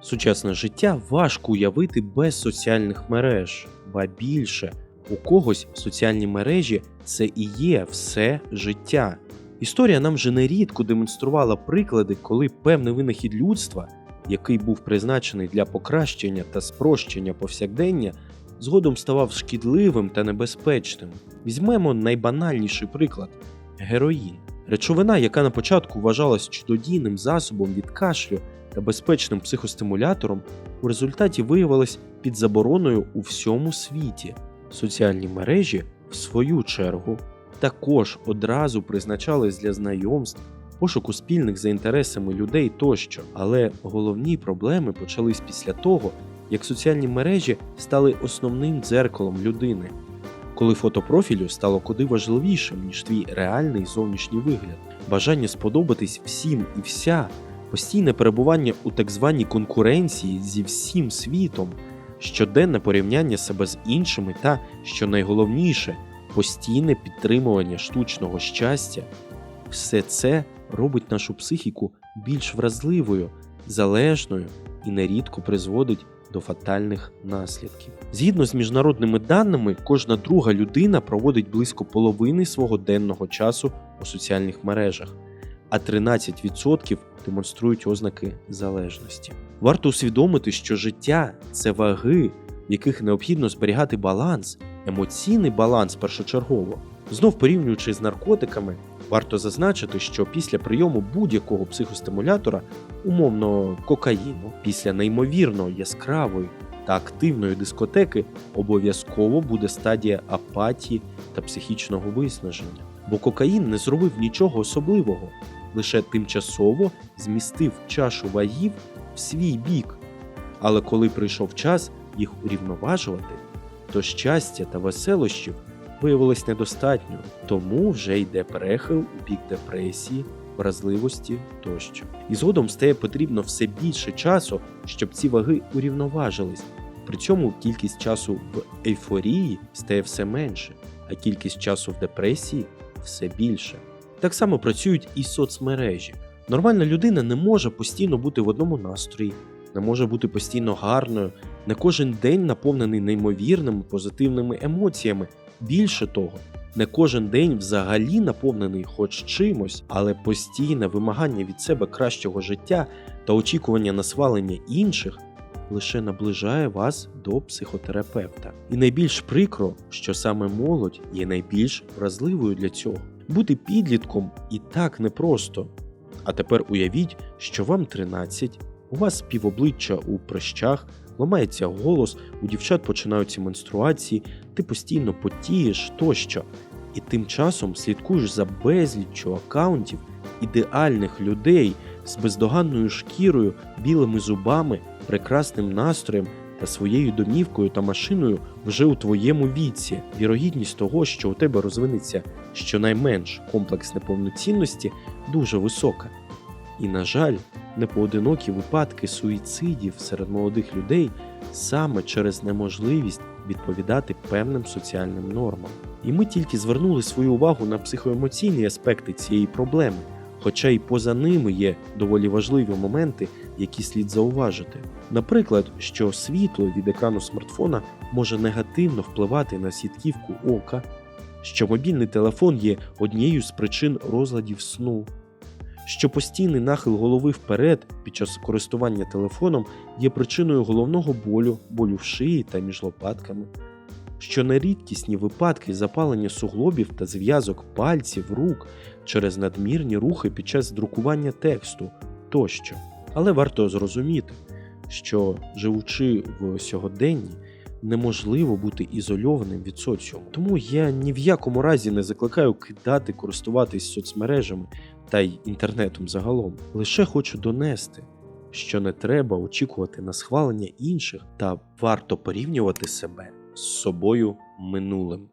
Сучасне життя важко уявити без соціальних мереж, ба більше у когось соціальні мережі це і є все життя. Історія нам вже нерідко демонструвала приклади, коли певний винахід людства, який був призначений для покращення та спрощення повсякдення, згодом ставав шкідливим та небезпечним. Візьмемо найбанальніший приклад героїн. Речовина, яка на початку вважалась чудодійним засобом від кашлю та безпечним психостимулятором, у результаті виявилась під забороною у всьому світі. Соціальні мережі, в свою чергу, також одразу призначались для знайомств, пошуку спільних за інтересами людей тощо. Але головні проблеми почались після того, як соціальні мережі стали основним дзеркалом людини, коли фото профілю стало куди важливішим, ніж твій реальний зовнішній вигляд, бажання сподобатись всім і вся, постійне перебування у так званій конкуренції зі всім світом, щоденне порівняння себе з іншими та, що найголовніше, постійне підтримування штучного щастя, все це робить нашу психіку більш вразливою, залежною і нерідко призводить до фатальних наслідків. Згідно з міжнародними даними, кожна друга людина проводить близько половини свого денного часу у соціальних мережах, а 13% демонструють ознаки залежності. Варто усвідомити, що життя це ваги, в яких необхідно зберігати баланс, емоційний баланс першочергово. Знов порівнюючи з наркотиками, варто зазначити, що після прийому будь-якого психостимулятора, умовно кокаїну, після неймовірно яскравої та активної дискотеки обов'язково буде стадія апатії та психічного виснаження. Бо кокаїн не зробив нічого особливого, лише тимчасово змістив чашу вагів в свій бік. Але коли прийшов час їх урівноважувати, то щастя та веселощів виявилось недостатньо, тому вже йде перехил у бік депресії, вразливості тощо. І згодом стає потрібно все більше часу, щоб ці ваги урівноважились. При цьому кількість часу в ейфорії стає все менше, а кількість часу в депресії все більше. Так само працюють і соцмережі. Нормальна людина не може постійно бути в одному настрої, не може бути постійно гарною, не кожен день наповнений неймовірними позитивними емоціями. Більше того, не кожен день взагалі наповнений хоч чимось, але постійне вимагання від себе кращого життя та очікування на свалення інших лише наближає вас до психотерапевта. І найбільш прикро, що саме молодь є найбільш вразливою для цього. Бути підлітком і так непросто. А тепер уявіть, що вам 13, у вас півобличчя у прищах, ламається голос, у дівчат починаються менструації, ти постійно потієш тощо. І тим часом слідкуєш за безліччю акаунтів ідеальних людей з бездоганною шкірою, білими зубами, прекрасним настроєм та своєю домівкою та машиною вже у твоєму віці. Вірогідність того, що у тебе розвинеться щонайменш комплекс неповноцінності, дуже висока. І, на жаль, непоодинокі випадки суїцидів серед молодих людей саме через неможливість відповідати певним соціальним нормам. І ми тільки звернули свою увагу на психоемоційні аспекти цієї проблеми, хоча й поза ними є доволі важливі моменти, які слід зауважити. Наприклад, що світло від екрану смартфона може негативно впливати на сітківку ока, що мобільний телефон є однією з причин розладів сну, що постійний нахил голови вперед під час користування телефоном є причиною головного болю, болю в шиї та між лопатками, що нерідкісні випадки запалення суглобів та зв'язок пальців рук через надмірні рухи під час друкування тексту тощо. Але варто зрозуміти, що живучи в сьогоденні, неможливо бути ізольованим від соціуму. Тому я ні в якому разі не закликаю кидати користуватись соцмережами та й інтернетом загалом. Лише хочу донести, що не треба очікувати на схвалення інших та варто порівнювати себе з собою минулим.